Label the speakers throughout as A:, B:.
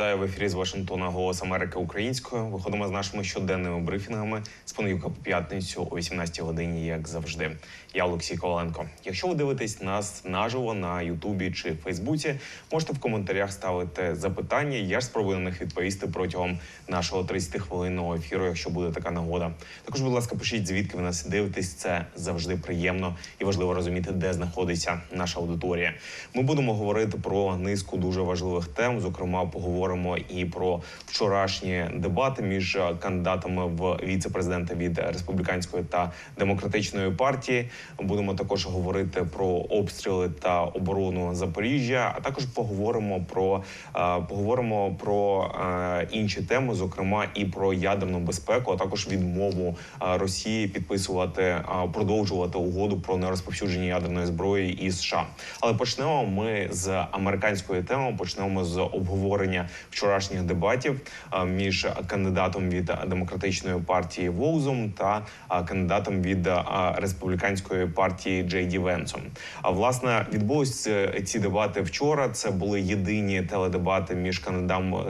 A: вітаю в ефірі з Вашингтона Голос Америки українською. Виходимо з нашими щоденними брифінгами з понеділка по п'ятницю о 18 годині, як завжди. Я Олексій Коваленко. Якщо ви дивитесь нас наживо на Ютубі чи Фейсбуці, можете в коментарях ставити запитання. Я ж спробую на них відповісти протягом нашого 30 хвилинного ефіру, якщо буде така нагода. Також, будь ласка, пишіть звідки ви нас дивитесь. Це завжди приємно і важливо розуміти, де знаходиться наша аудиторія. Ми будемо говорити про низку дуже важливих тем. Зокрема, поговоримо і про вчорашні дебати між кандидатами в віце-президента від республіканської та демократичної партії. Будемо також говорити про обстріли та оборону Запоріжжя. А також поговоримо про е, поговоримо про е, інші теми, зокрема і про ядерну безпеку, а також відмову е, Росії підписувати е, продовжувати угоду про нерозповсюдження ядерної зброї із США. Але почнемо ми з американської теми. Почнемо з обговорення вчорашніх дебатів між кандидатом від демократичної партії Воузом та кандидатом від республіканської партії Джей Ді Венсом. А власне відбулись е, ці дебати вчора. Це були єдині теледебати між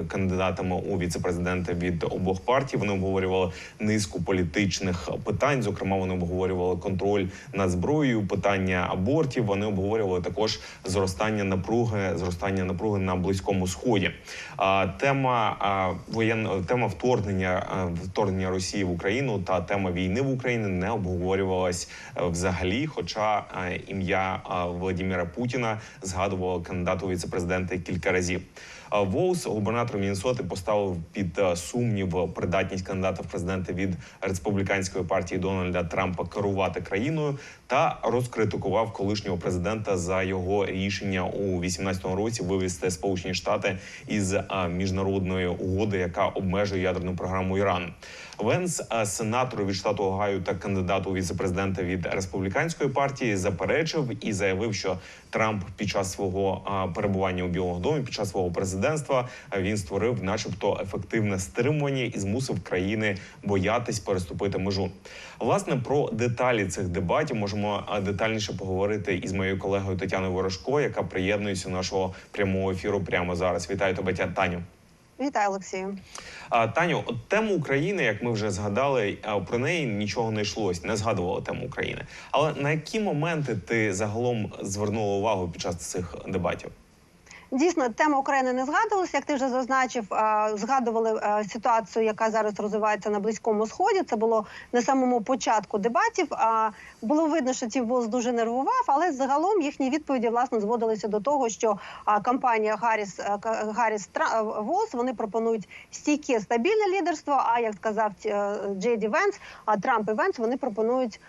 A: кандидатами у віцепрезидента від обох партій. Вони обговорювали низку політичних питань. Зокрема, вони обговорювали контроль над зброєю, питання абортів. Вони обговорювали також зростання напруги, зростання напруги на близькому сході. Тема а, воєнна тема вторгнення вторгнення Росії в Україну та тема війни в Україні не обговорювалась е, взагалі. Хоча е, ім'я Володимира Путіна згадувало кандидату віцепрезидента кілька разів. А Воус, губернатор Міннесоти, поставив під е, сумнів придатність кандидата в президенти від республіканської партії Дональда Трампа керувати країною та розкритикував колишнього президента за його рішення у 18-му році вивести Сполучені Штати із міжнародної угоди, яка обмежує ядерну програму Ірану. Венс, сенатор від штату Огайо та кандидат у віцепрезидента від республіканської партії, заперечив і заявив, що Трамп під час свого перебування у Білому домі, під час свого президентства, він створив, начебто, ефективне стримування і змусив країни боятись переступити межу. Власне про деталі цих дебатів можемо е, детальніше поговорити із моєю колегою Тетяною Ворожко, яка приєднується до нашого прямого ефіру прямо зараз. Вітаю тебе, Таню.
B: Вітаю, Олексію.
A: Таню, от тему України, як ми вже згадали, про неї нічого не йшлось, не згадувала тему України. Але на які моменти ти загалом звернула увагу під час цих дебатів?
B: Дійсно, тема України не згадувалася. Як ти вже зазначив, згадували ситуацію, яка зараз розвивається на близькому сході. Це було на самому початку дебатів. Було видно, що Тім Волз дуже нервував, але загалом їхні відповіді власне зводилися до того, що компанія Гарріс Гарріс Волз вони пропонують стійке стабільне лідерство. А як сказав е, Джей Ді Венс, а Трамп і Венс вони пропонують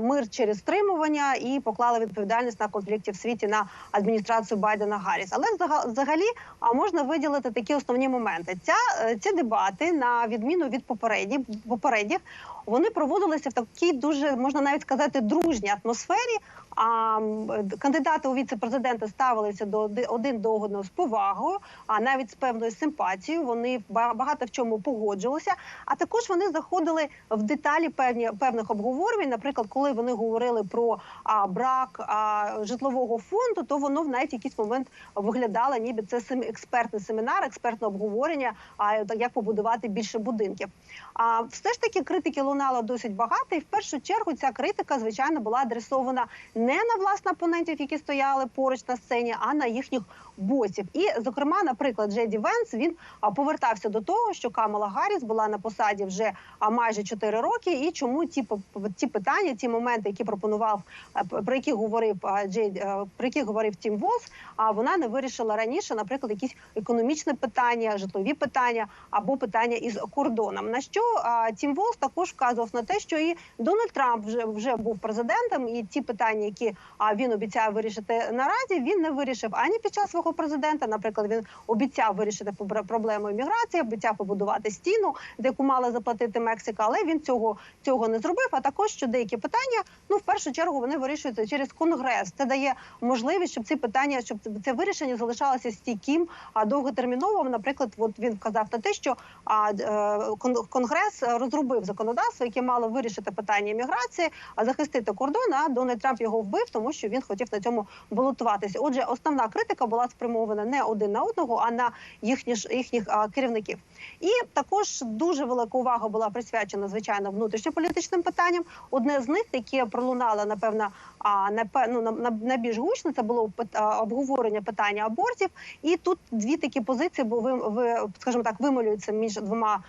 B: мир через стримування і поклали відповідальність на конфлікти в світі на адміністрацію Байдена Гарріс. Але взага- взагалі можна виділити такі основні моменти. Ця е, ці дебати, на відміну від попередніх попередніх, вони проводилися в такій дуже можна навіть сказати дружній атмосфері. А кандидати у віце-президенти ставилися до один до одного з повагою, а навіть з певною симпатією. Вони ба- багато в чому погоджувалися. А також вони заходили в деталі певні певних обговорювань. Наприклад, коли вони говорили про а, брак а, житлового фонду, то воно в навіть якийсь момент виглядало, ніби це експертний семінар, експертне обговорення. А як побудувати більше будинків. А все ж таки критики лунало досить багато, і в першу чергу ця критика, звичайно, була адресована не на власне опонентів, які стояли поруч на сцені, а на їхніх босів. І, зокрема, наприклад, Джеді Венс він повертався до того, що Камала Гарріс була на посаді вже майже 4 роки, і чому ті ті питання, ті моменти, які пропонував, про які говорив а, Джей, про які говорив Тім Волс, а вона не вирішила раніше, наприклад, якісь економічні питання, житлові питання або питання із кордоном. На що Тім Волс також вказував на те, що і Дональд Трамп вже вже був президентом, і ті питання, які він обіцяв вирішити наразі, він не вирішив ані під час свого президента. Наприклад, він обіцяв вирішити проблему імміграції, обіцяв побудувати стіну, де яку мала заплатити Мексика, але він цього цього не зробив. А також що деякі питання, ну в першу чергу, вони вирішуються через конгрес. Це дає можливість, щоб ці питання, щоб це вирішення залишалося стійким, а довготерміновим. Наприклад, от він вказав на те, що а, е, конгрес розробив законодавство, яке мало вирішити питання імміграції, а захистити кордон. А Дональд Трамп його вбив, тому що він хотів на цьому балотуватися. Отже, основна критика була спрямована не один на одного, а на їхні ж їхніх а, керівників. І також дуже велика увага була присвячена звичайно внутрішньополітичним питанням. Одне з них, яке пролунало напевно, а напе- ну, на, на, найбільш гучно, це було обговорення питання абортів. І тут дві такі позиції, бо ви, ви скажімо так, вимолюються між двома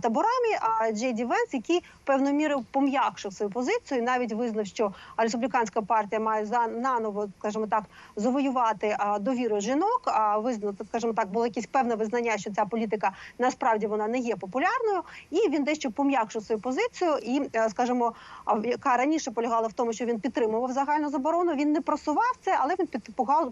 B: таборами. А Джей Ді Венс, який певною мірою пом'якшив свою позицію, і навіть визнав, що республіканська партія має за наново, скажімо так, завоювати довіру жінок. А визнати, скажімо так, було якесь певне визнання, що ця політика насправді вона не є популярною, і він дещо пом'якшив свою позицію. І, е, скажімо, яка раніше полягала в тому, що він підтримував загальну заборону. Він не просував це, але він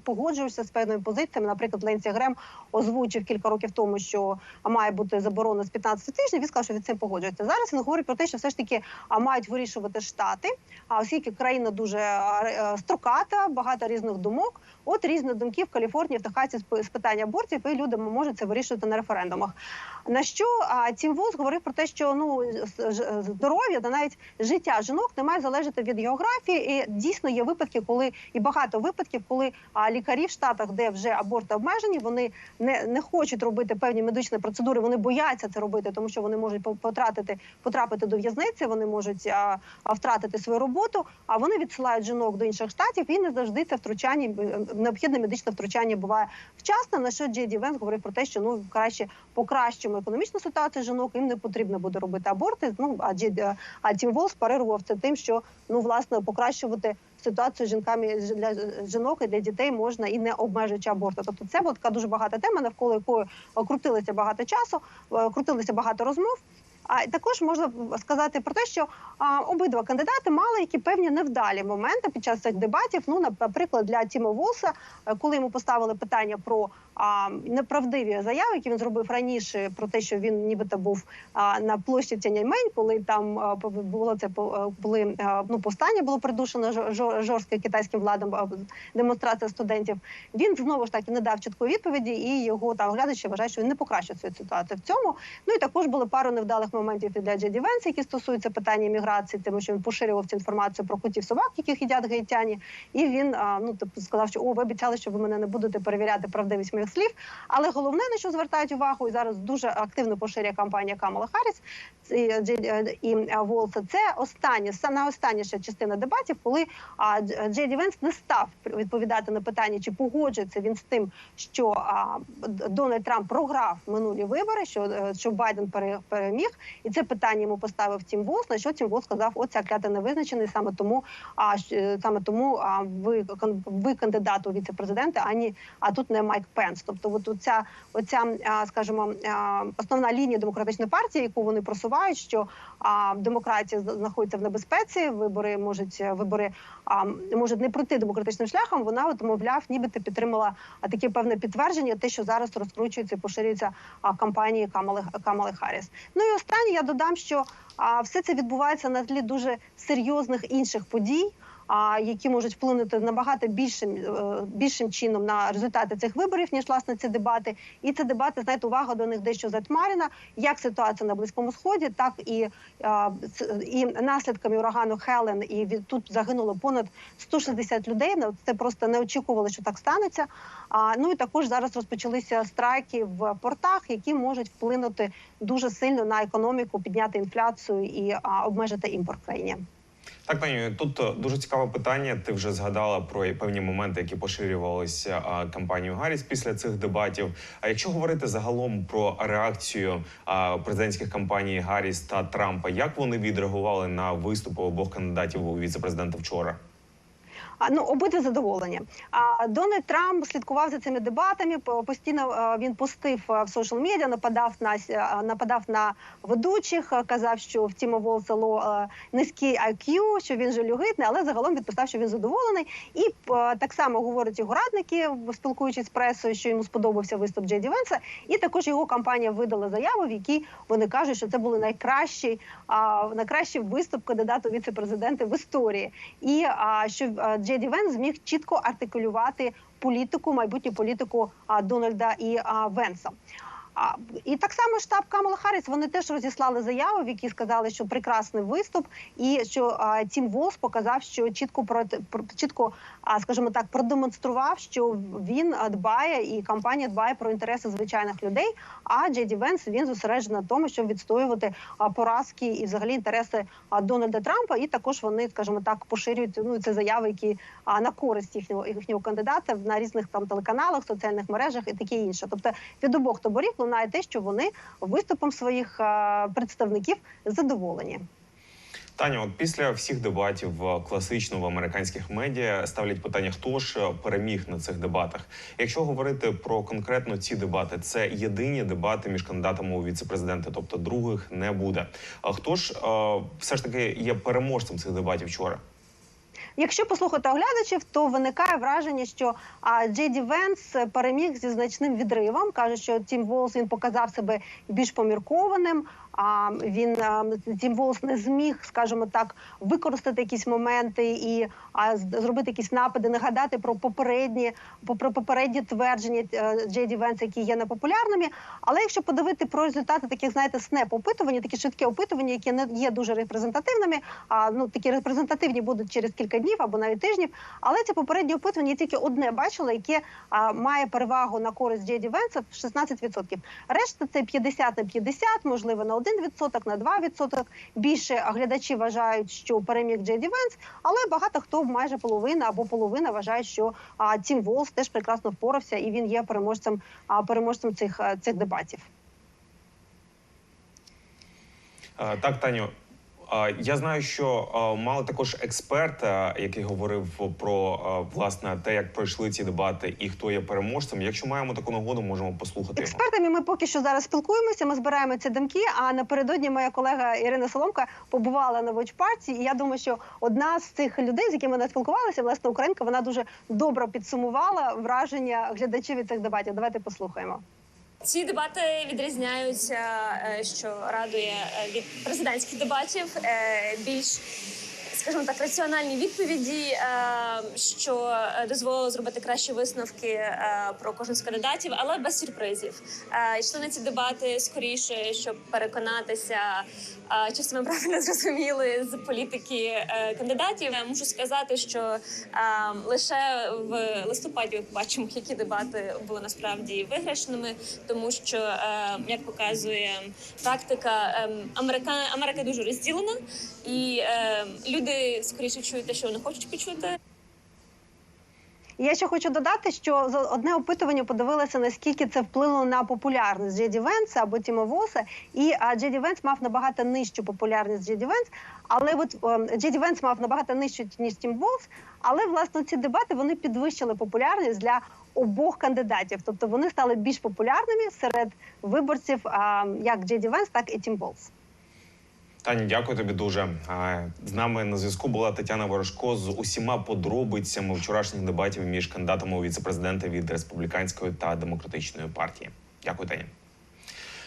B: погоджувався з певними позиціями. Наприклад, Ленсі Грем озвучив кілька років тому, що має бути заборона з 15 тижнів. Він сказав, що від цим погоджується. Зараз він говорить про те, що все ж таки мають вирішувати штати. А оскільки країна дуже е, строката, багато різних думок. От різні думки в Каліфорнії, в Техасі з питання абортів, і люди можуть це вирішувати на референдумах. На що Тім Волс говорив про те, що ну здоров'я та навіть життя жінок не має залежати від географії. І дійсно є випадки, коли і багато випадків, коли лікарі в штатах, де вже аборти обмежені, вони не, не хочуть робити певні медичні процедури. Вони бояться це робити, тому що вони можуть по- потратити потрапити до в'язниці, вони можуть а, а, втратити свою роботу. А вони відсилають жінок до інших штатів і не завжди це втручання е, необхідне медичне втручання буває вчасно. На що Джей Ді говорив про те, що ну краще покращимо економічну ситуацію жінок, їм не потрібно буде робити аборти. Ну а Джей, а Тім Волс парирував це тим, що ну власне покращувати ситуацію з жінками для жінок і для дітей можна і не обмежуючи аборти. Тобто це була така дуже багата тема, навколо якої е, крутилося багато часу, е, крутилося багато розмов. А також можна сказати про те, що а, обидва кандидати мали які певні невдалі моменти під час цих дебатів. Ну, наприклад, для Тіма Волса, е, коли йому поставили питання про а, неправдиві заяви, які він зробив раніше, про те, що він нібито був а, на площі Тяньаньмень, коли там а, було це були а, ну повстання, було придушено жор- жор- жорстко китайським владам а, демонстрація студентів. Він знову ж таки не дав чіткої відповіді, і його там глядачі вважають, що він не покращив свою ситуацію в цьому. Ну і також були пару невдалих моментів і для Джеді Венса, які стосуються питання імміграції, тому що він поширював цю інформацію про котів собак, яких їдять гаїтяні. І він а, ну типу сказав, що о, ви обіцяли, що ви мене не будете перевіряти правдивість моїх слів. Але головне, на що звертають увагу, і зараз дуже активно поширює кампанія Камала Харріс Джей- е, і а, Волса. Це остання саме останніша частина дебатів, коли а, Дж- Джей Ді Венс не став відповідати на питання, чи погоджується він з тим, що Дональд Трамп програв минулі вибори, що, е, що Байден пере- переміг, і це питання йому поставив Тім Волс. На що Тім Волс сказав, от ця клята не визначений, саме тому, а е, саме тому а, ви ви кандидат у віце-президенти, ані а тут не Майк Пенс. Тобто, от оця, оця, скажімо, основна лінія демократичної партії, яку вони просувають, що демократія знаходиться в небезпеці, вибори можуть вибори можуть не пройти демократичним шляхом. Вона от мовляв, нібито підтримала таке певне підтвердження, те, що зараз розкручується і поширюється кампанії Камали Камали Харріс. Ну і останнє я додам, що все це відбувається на тлі дуже серйозних інших подій. А які можуть вплинути набагато більшим е, більшим чином на результати цих виборів, ніж власне ці дебати. І це дебати, знаєте, увага до них дещо затьмарена. Як ситуація на близькому сході, так і, і наслідками урагану Хелен. І від тут загинуло понад 160 людей. Ну, Це просто не очікували, що так станеться. А ну і також зараз розпочалися страйки в портах, які можуть вплинути дуже сильно на економіку, підняти інфляцію і обмежити імпорт в країні.
A: Так, Таню, тут е, дуже цікаве питання. Ти вже згадала про певні моменти, які поширювалися кампанією Гарріс після цих дебатів. А якщо говорити загалом про реакцію президентських кампаній Гарріс та Трампа, як вони відреагували на виступи обох кандидатів у віце-президента вчора?
B: Ну обидві задоволені. А Дональд Трамп слідкував за цими дебатами. Постійно е, він постив е, в соціал медіа, нападав на е, нападав на ведучих, казав, що в Тіма Волсело низький IQ, що він жалюгидний, але загалом відписав, що він задоволений. І так само говорять його радники, спілкуючись з пресою, що йому сподобався виступ Джейді Венса. І також його компанія видала заяву, в якій вони кажуть, що це були найкращий, а, найкращий виступ кандидата у віце-президенти в історії. І що Джеді Вен зміг чітко артикулювати політику, майбутню політику Дональда і Венса. І так само штаб Камала Харріс, вони теж розіслали заяву, в якій сказали, що прекрасний виступ, і що а, Тім Волс показав, що чітко проти про- чітко, а скажімо так, продемонстрував, що він дбає і компанія дбає про інтереси звичайних людей. А Джей Ді Венс він зосереджений на тому, щоб відстоювати а, поразки і взагалі інтереси а, Дональда Трампа. І також вони, скажімо так, поширюють ну це заяви, які а, на користь їхнього їхнього кандидата на різних там телеканалах, соціальних мережах і таке інше. Тобто від обох таборів лунає те, що вони виступом своїх представників задоволені.
A: Таня, от після всіх дебатів е, класично в американських медіа ставлять питання, хто ж е, переміг на цих дебатах. Якщо говорити про конкретно ці дебати, це єдині дебати між кандидатами у віцепрезиденти, тобто других не буде. А хто ж е, все ж таки є переможцем цих дебатів вчора?
B: Якщо послухати оглядачів, то виникає враження, що а, Джей Ді Венс переміг зі значним відривом. каже, що Тім Волс він показав себе більш поміркованим. А він Тім Волс не зміг, скажімо так, використати якісь моменти і а, зробити якісь напади, нагадати про попередні по- про попередні твердження е, Джей Ді Венса, які є непопулярними. Але якщо подивити про результати таких, знаєте, снеп опитування, такі швидкі опитування, які не є дуже репрезентативними, а ну такі репрезентативні будуть через кілька днів або навіть тижнів. Але ці попередні опитування тільки одне бачила, яке а, має перевагу на користь Джей Ді Венса в 16%. Решта це 50 на 50, можливо, на 1%, на 2%. Більше глядачі вважають, що переміг Джей Ді Венс, але багато хто майже половина або половина вважає, що а, Тім Волс теж прекрасно впорався, і він є переможцем а, переможцем цих, е, цих дебатів.
A: Так, Таню. Я знаю, що мали також експерта, який говорив про власне те, як пройшли ці дебати і хто є переможцем. Якщо маємо таку нагоду, можемо послухати.
B: Експертами ми поки що зараз спілкуємося. Ми збираємо ці думки. А напередодні моя колега Ірина Соломка побувала на Party, І я думаю, що одна з цих людей, з якими вона спілкувалася, власне, Українка, вона дуже добре підсумувала враження глядачів від цих дебатів. Давайте послухаємо.
C: Ці дебати відрізняються, е, що радує е, від президентських дебатів е, більш. Скажімо так, раціональні відповіді, е, що е, дозволило зробити кращі висновки е, про кожен з кандидатів, але без сюрпризів. Йшли на ці дебати скоріше, щоб переконатися, чи себе правильно зрозуміли з політики кандидатів. Я Мушу сказати, що лише в листопаді ми побачимо, які дебати були насправді виграшними, тому що, як показує практика, е, Америка Америка дуже розділена, і е, люди скоріше чують те, що вони хочуть почути.
B: Я ще хочу додати, що за одне опитування подивилося, наскільки це вплинуло на популярність Джеді Венса або Тіма Волса. І Джеді Венс мав набагато нижчу популярність Джеді Венс. Але от ем, Джеді Венс мав набагато нижчу ніж Тім Волс. Але власне ці дебати вони підвищили популярність для обох кандидатів. Тобто вони стали більш популярними серед виборців, як Джеді Венс, так і Тім Волс.
A: Тані, дякую тобі дуже. З нами на зв'язку була Тетяна Ворожко з усіма подробицями вчорашніх дебатів між кандидатами у віцепрезиденти від республіканської та демократичної партії. Дякую, Таня.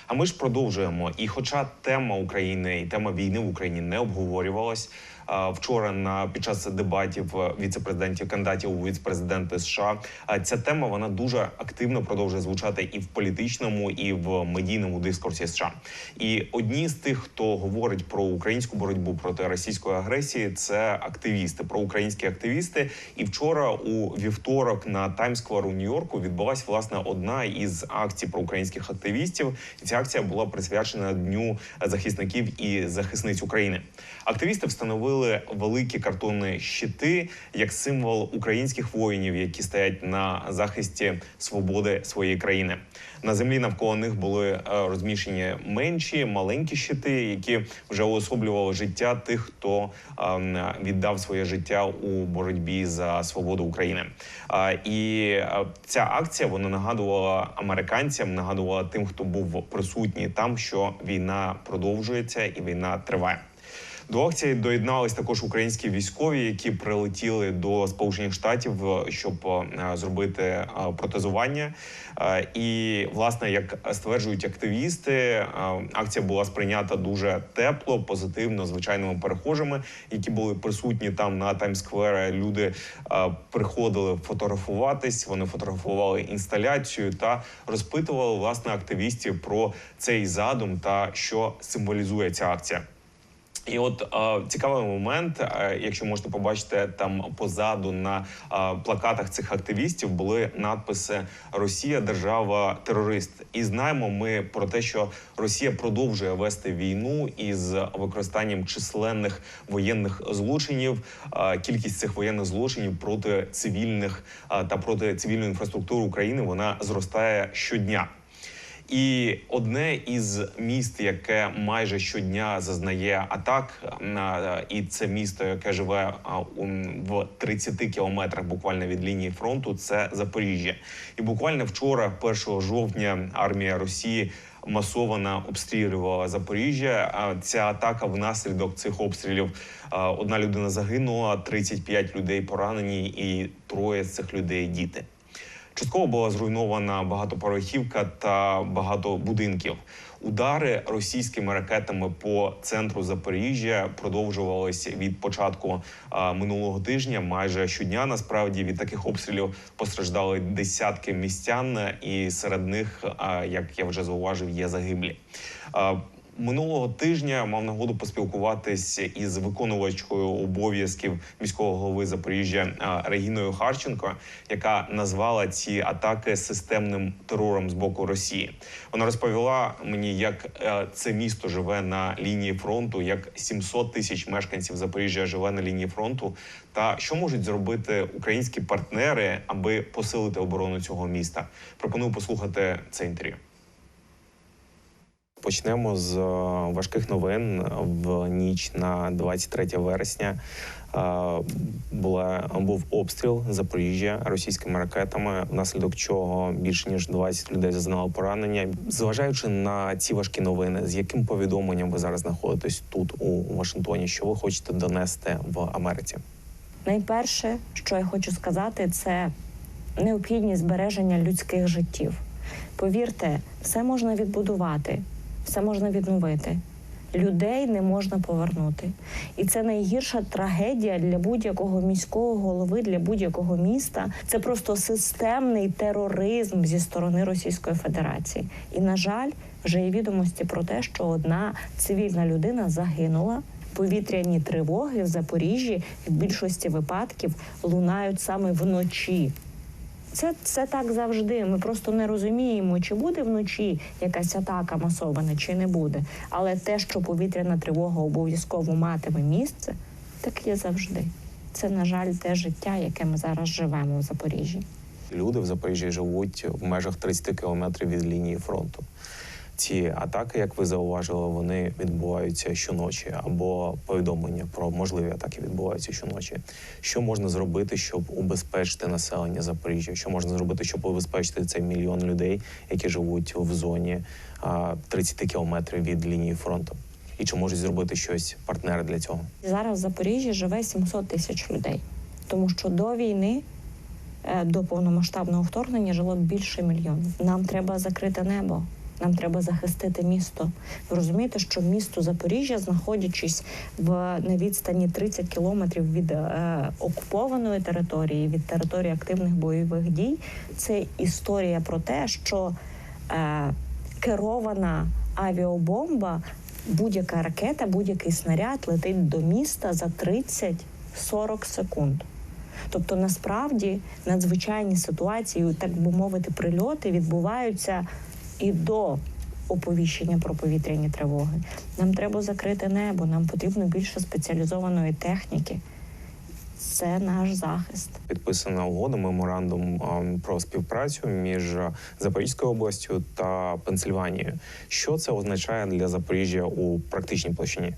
A: А ми ж продовжуємо. І хоча тема України і тема війни в Україні не обговорювалась вчора на під час дебатів е, віцепрезидентів кандидатів у віцепрезиденти США, ця тема вона дуже активно продовжує звучати і в політичному, і в медійному дискурсі США. І одні з тих, хто говорить про українську боротьбу проти російської агресії, це активісти, проукраїнські активісти. І вчора, у вівторок, на Таймсквер у Нью-Йорку відбулася власне одна із акцій проукраїнських активістів. І ця акція була присвячена дню захисників і захисниць України. Активісти встановили великі картонні щити як символ українських воїнів, які стоять на захисті свободи своєї країни. На землі навколо них були е, розміщені менші маленькі щити, які вже уособлювали життя тих, хто ем, віддав своє життя у боротьбі за свободу України. І е, ця акція вона нагадувала американцям, нагадувала тим, хто був присутній там, що війна продовжується і війна триває. До акції доєднались також українські військові, які прилетіли до Сполучених Штатів, е, щоб е, зробити е, протезування. І власне, як стверджують активісти, акція була сприйнята дуже тепло, позитивно, звичайними перехожими, які були присутні там на Таймсквері. Люди приходили фотографуватись. Вони фотографували інсталяцію та розпитували власне активістів про цей задум та що символізує ця акція. І от цікавий момент, якщо можете побачити там позаду на плакатах цих активістів були надписи Росія держава терорист. І знаємо ми про те, що Росія продовжує вести війну із використанням численних воєнних злочинів. Кількість цих воєнних злочинів проти цивільних та проти цивільної інфраструктури України вона зростає щодня. І одне із міст, яке майже щодня зазнає атак, на і це місто, яке живе в 30 кілометрах буквально від лінії фронту, це Запоріжжя. І буквально вчора, 1 жовтня, армія Росії масовано обстрілювала Запоріжжя. Ця атака внаслідок цих обстрілів одна людина загинула, 35 людей поранені, і троє з цих людей діти. Частково була зруйнована багатоповерхівка та багато будинків. Удари російськими ракетами по центру Запоріжжя продовжувалися від початку минулого тижня. Майже щодня насправді від таких обстрілів постраждали десятки містян, і серед них, як я вже зауважив, є загиблі. Минулого тижня мав нагоду поспілкуватись із виконувачкою обов'язків міського голови Запоріжжя Регіною Харченко, яка назвала ці атаки системним терором з боку Росії. Вона розповіла мені, як е, це місто живе на лінії фронту, як 700 тисяч мешканців Запоріжжя живе на лінії фронту, та що можуть зробити українські партнери, аби посилити оборону цього міста. Пропоную послухати це інтерв'ю. Почнемо з е, важких новин в ніч на 23 вересня. е, Була був обстріл Запоріжжя російськими ракетами, внаслідок чого більше ніж 20 людей зазнало поранення. Зважаючи на ці важкі новини, з яким повідомленням ви зараз знаходитесь тут у Вашингтоні, що ви хочете донести в Америці?
D: Найперше, що я хочу сказати, це необхідність збереження людських життів. Повірте, все можна відбудувати, все можна відновити. Людей не можна повернути. І це найгірша трагедія для будь-якого міського голови, для будь-якого міста. Це просто системний тероризм зі сторони Російської Федерації. І, на жаль, вже є відомості про те, що одна цивільна людина загинула. Повітряні тривоги в Запоріжжі в більшості випадків лунають саме вночі. Це, це так завжди. Ми просто не розуміємо, чи буде вночі якась атака масована, чи не буде. Але те, що повітряна тривога обов'язково матиме місце, так є завжди. Це, на жаль, те життя, яке ми зараз живемо в Запоріжжі.
A: Люди в Запоріжжі живуть в межах 30 кілометрів від лінії фронту. Ці атаки, як ви зауважили, вони відбуваються щоночі, або повідомлення про можливі атаки відбуваються щоночі. Що можна зробити, щоб убезпечити населення Запоріжжя? Що можна зробити, щоб убезпечити цей мільйон людей, які живуть в зоні а, 30 кілометрів від лінії фронту? І чи можуть зробити щось партнери для цього?
D: Зараз в Запоріжжі живе 700 тисяч людей, тому що до війни, е, до повномасштабного вторгнення, жило більше мільйонів. Нам треба закрити небо. Нам треба захистити місто. Ви розумієте, що місто Запоріжжя, знаходячись в на відстані 30 кілометрів від е, окупованої території, від території активних бойових дій, це історія про те, що е, керована авіабомба, будь-яка ракета, будь-який снаряд летить до міста за 30-40 секунд. Тобто, насправді надзвичайні ситуації, так би мовити, прильоти відбуваються і до оповіщення про повітряні тривоги. Нам треба закрити небо, нам потрібно більше спеціалізованої техніки. Це наш захист.
A: Підписана угода, меморандум ем, про співпрацю між Запорізькою областю та Пенсильванією. Що це означає для Запоріжжя у практичній площині?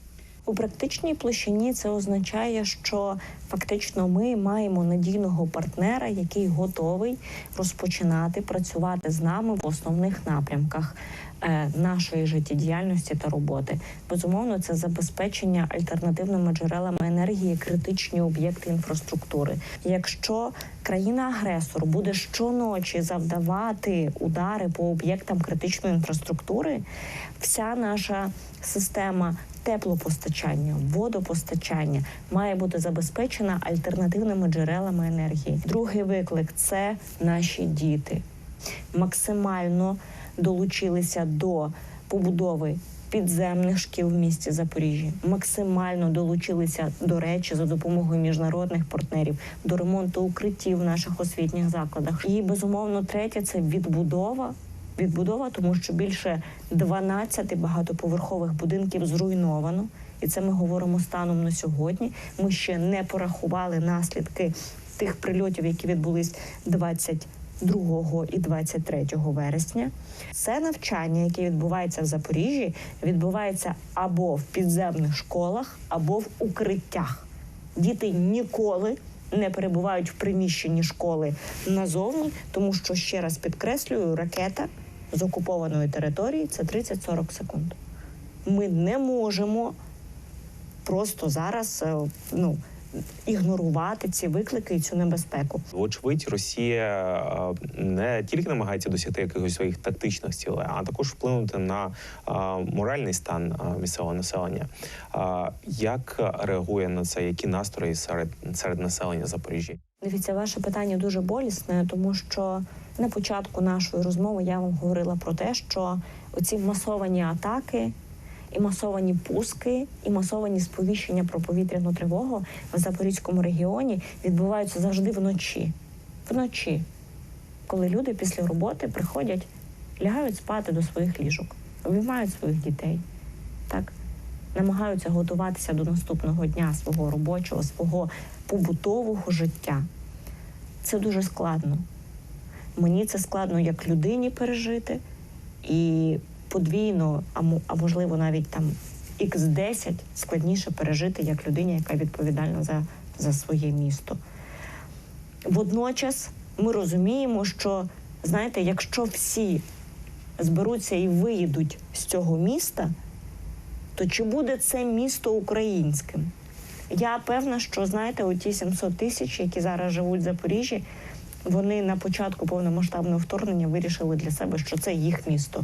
D: У практичній площині це означає, що фактично ми маємо надійного партнера, який готовий розпочинати працювати з нами в основних напрямках е, нашої життєдіяльності та роботи. Безумовно, це забезпечення альтернативними джерелами енергії критичні об'єкти інфраструктури. Якщо країна-агресор буде щоночі завдавати удари по об'єктам критичної інфраструктури, вся наша система теплопостачання, водопостачання має бути забезпечена альтернативними джерелами енергії. Другий виклик це наші діти. Максимально долучилися до побудови підземних шкіл в місті Запоріжжя. Максимально долучилися до речі за допомогою міжнародних партнерів до ремонту укриттів в наших освітніх закладах. І безумовно, третє це відбудова. Відбудова, тому що більше 12 багатоповерхових будинків зруйновано, і це ми говоримо станом на сьогодні. Ми ще не порахували наслідки тих прильотів, які відбулись 22 і 23 вересня. Це навчання, яке відбувається в Запоріжжі, відбувається або в підземних школах, або в укриттях. Діти ніколи не перебувають в приміщенні школи назовні, тому що ще раз підкреслюю, ракета з окупованої території це 30-40 секунд. Ми не можемо просто зараз е, ну, ігнорувати ці виклики і цю небезпеку.
A: Вочевидь, Росія е, не тільки намагається досягти якихось своїх тактичних цілей, а також вплинути на е, моральний стан місцевого населення. Як реагує на це? Які настрої серед серед населення Запоріжжя?
D: Дивіться, ваше питання дуже болісне, тому що на початку нашої розмови я вам говорила про те, що оці масовані атаки. І масовані пуски, і масовані сповіщення про повітряну тривогу в Запорізькому регіоні відбуваються завжди вночі. Вночі, коли люди після роботи приходять, лягають спати до своїх ліжок, обіймають своїх дітей, так намагаються готуватися до наступного дня свого робочого, свого побутового життя. Це дуже складно. Мені це складно як людині пережити, і подвійно, а можливо навіть там x 10 складніше пережити як людині, яка відповідальна за, за своє місто. Водночас ми розуміємо, що знаєте, якщо всі зберуться і виїдуть з цього міста, то чи буде це місто українським? Я певна, що знаєте, оті 700 тисяч, які зараз живуть в Запоріжжі, вони на початку повномасштабного вторгнення вирішили для себе, що це їх місто.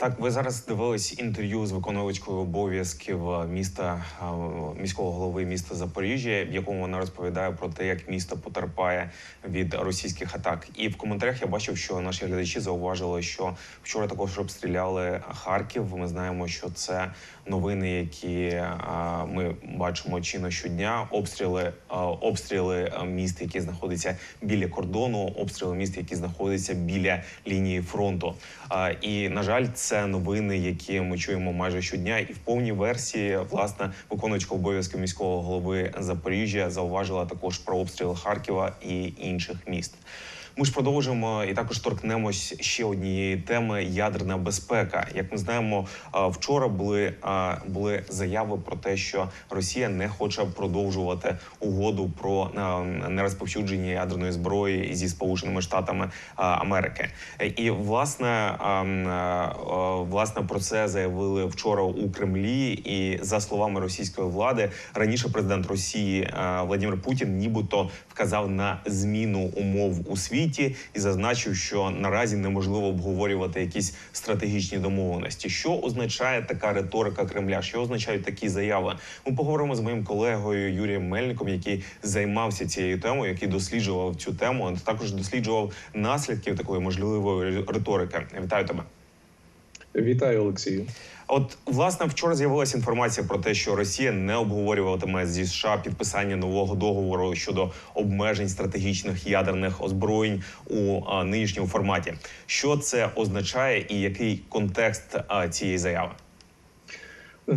A: Так, ви зараз дивились інтерв'ю з виконувачкою обов'язків е, міста е, міського голови міста Запоріжжя, в якому вона розповідає про те, як місто потерпає від російських атак. І в коментарях я бачив, що наші глядачі зауважили, що вчора також обстріляли Харків. Ми знаємо, що це новини, які е, ми бачимо чи не щодня. Обстріли, обстріли міст, які знаходяться біля кордону, обстріли міст, які знаходяться біля лінії фронту. І на жаль, це новини, які ми чуємо майже щодня. І в повній версії власне виконувачка обов'язків міського голови Запоріжжя зауважила також про обстріл Харкова і інших міст. Ми ж продовжимо і також торкнемось ще однієї теми ядерна безпека. Як ми знаємо, вчора були були заяви про те, що Росія не хоче продовжувати угоду про нерозповсюдження ядерної зброї зі Сполученими Штатами Америки. І власне власне про це заявили вчора у Кремлі. І за словами російської влади, раніше президент Росії Владимир Путін нібито вказав на зміну умов у світі і зазначив, що наразі неможливо обговорювати якісь стратегічні домовленості. Що означає така риторика Кремля? Що означають такі заяви? Ми поговоримо з моїм колегою Юрієм Мельником, який займався цією темою, який досліджував цю тему, а також досліджував наслідки такої можливої риторики. Вітаю тебе.
E: Вітаю, Олексію.
A: От власне вчора з'явилася інформація про те, що Росія не обговорюватиме зі США підписання нового договору щодо обмежень стратегічних ядерних озброєнь у а, нинішньому форматі. Що це означає, і який контекст а, цієї заяви?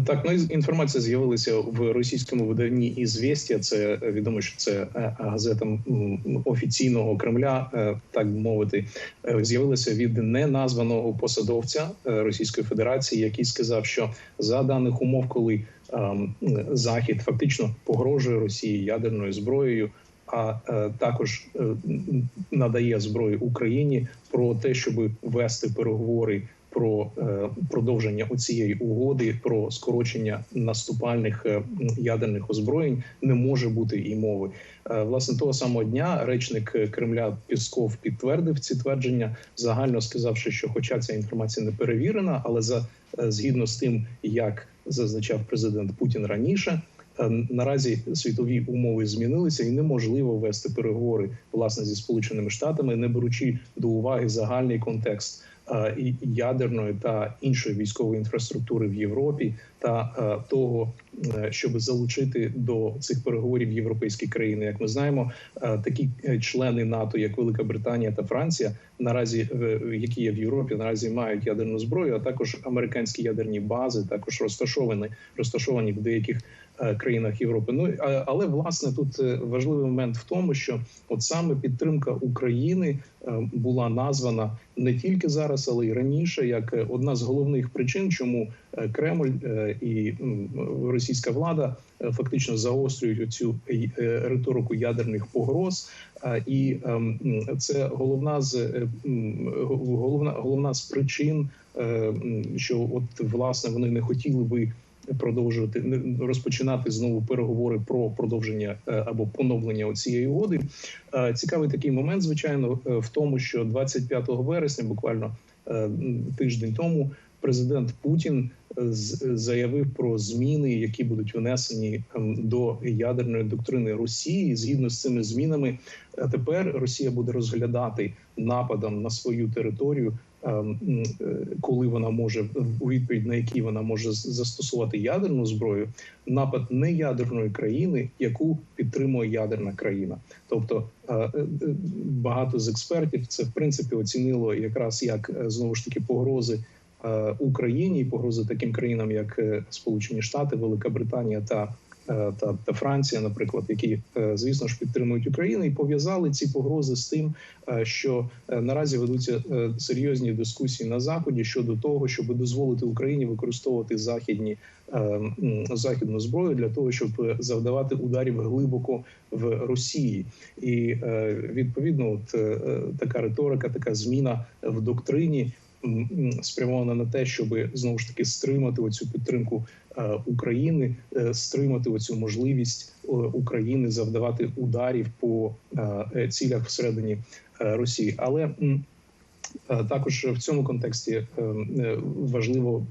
E: Так, ну інформація з'явилася в російському виданні «Ізвєстія». Це е, відомо, що це е, газета офіційного Кремля, е, так би мовити, Е, з'явилася від неназваного посадовця е, Російської Федерації, який сказав, що за даних умов, коли ем, Захід фактично погрожує Росії ядерною зброєю. А е, також е, надає зброю Україні про те, щоб вести переговори про е, продовження оцієї угоди про скорочення наступальних е, ядерних озброєнь не може бути і мови. Е, Власне, того самого дня речник Кремля Пісков підтвердив ці твердження, загально сказавши, що, хоча ця інформація не перевірена, але за згідно з тим, як зазначав президент Путін раніше. Наразі світові умови змінилися, і неможливо вести переговори власне зі сполученими штатами, не беручи до уваги загальний контекст і ядерної та іншої військової інфраструктури в Європі та е, того, е, щоб залучити до цих переговорів європейські країни. Як ми знаємо, е, такі е, члени НАТО, як Велика Британія та Франція, наразі е, які є в Європі, наразі мають ядерну зброю, а також американські ядерні бази, також розташовані розташовані в деяких е, країнах Європи. Ну але власне тут е, важливий момент в тому, що от саме підтримка України е, була названа не тільки зараз, але й раніше, як е, одна з головних причин, чому е, Кремль е, і російська влада е, фактично загострюють оцю е, риторику ядерних погроз. Е, І ем, це головна з е, головна головна з причин, е, що от власне вони не хотіли би продовжувати розпочинати знову переговори про продовження е, або поновлення цієї угоди. Е, Цікавий такий момент, звичайно, е, в тому, що 25 вересня, буквально тиждень тому, президент Путін заявив про зміни, які будуть внесені ем, до ядерної доктрини Росії. Згідно з цими змінами, тепер Росія буде розглядати нападом на свою територію. Е, Коли вона може у відповідь на які вона може застосувати ядерну зброю, напад не ядерної країни, яку підтримує ядерна країна. Тобто е, е, багато з експертів це в принципі оцінило якраз як знову ж таки погрози Україні і погрози таким країнам, як Сполучені Штати, Велика Британія та. Е, Та, та Франція, наприклад, які е, звісно ж підтримують Україну, і пов'язали ці погрози з тим, е, що наразі ведуться серйозні дискусії на заході щодо того, щоб дозволити Україні використовувати західні західну зброю для того, щоб завдавати ударів глибоко в Росії, і відповідно, от така риторика, така зміна в доктрині спрямована на те, щоб знову ж таки стримати оцю підтримку України, е, стримати оцю можливість е, України завдавати ударів по е, цілях всередині е, Росії, але е, також в цьому контексті е, е, важливо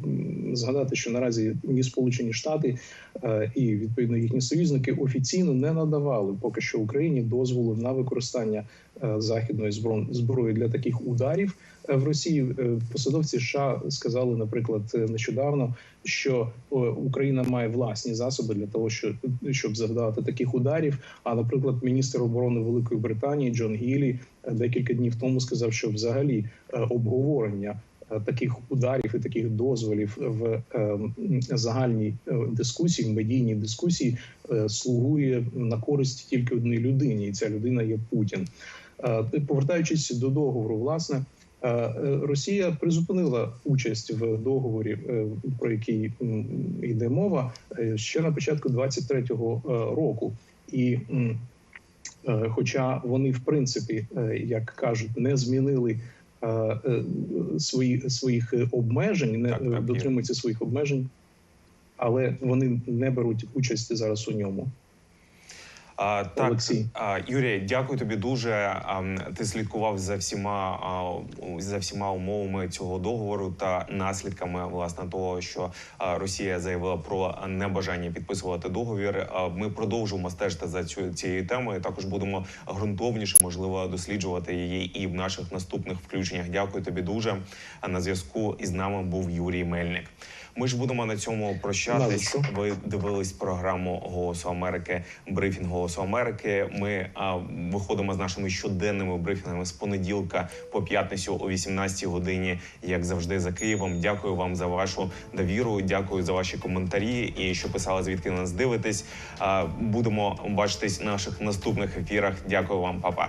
E: згадати, що наразі ні Сполучені Штати е, і відповідно їхні союзники офіційно не надавали поки що Україні дозволу на використання е, західної збро- зброї для таких ударів Е, в Росії. Е, Посадовці США сказали, наприклад, е, нещодавно, що е, Україна має власні засоби для того, що щоб завдавати таких ударів. А наприклад, міністр оборони Великої Британії Джон Гілі е, декілька днів тому сказав, що взагалі е, обговорення е, таких ударів і таких дозволів в е, загальній е, дискусії, в медійній дискусії е, слугує на користь тільки одній людині, і ця людина є Путін. Е, Повертаючись до договору, власне. Е, Росія призупинила участь в договорі, е, про який йде мова, е, ще на початку 23-го е, року, і хоча вони, в принципі, як кажуть, не змінили свої своїх обмежень, не
A: Так, так,
E: дотримуються своїх обмежень, але вони не беруть участі зараз у ньому.
A: Так,
E: Олексій.
A: Юрій, дякую тобі дуже. Ти слідкував за всіма за всіма умовами цього договору та наслідками власне того, що Росія заявила про небажання підписувати договір. Ми продовжуємо стежити за цю цією темою. Також будемо ґрунтовніше, можливо, досліджувати її і в наших наступних включеннях. Дякую тобі дуже. А на зв'язку із нами був Юрій Мельник. Ми ж будемо на цьому прощатись. Ви дивились програму Голосу Америки брифінг Голосу Голосу Америки. Ми а, виходимо з нашими щоденними брифінгами з понеділка по п'ятницю о 18 годині. Як завжди, за Києвом. Дякую вам за вашу довіру. Дякую за ваші коментарі і що писали, звідки нас дивитесь. А, будемо бачитись в наших наступних ефірах. Дякую вам, папа.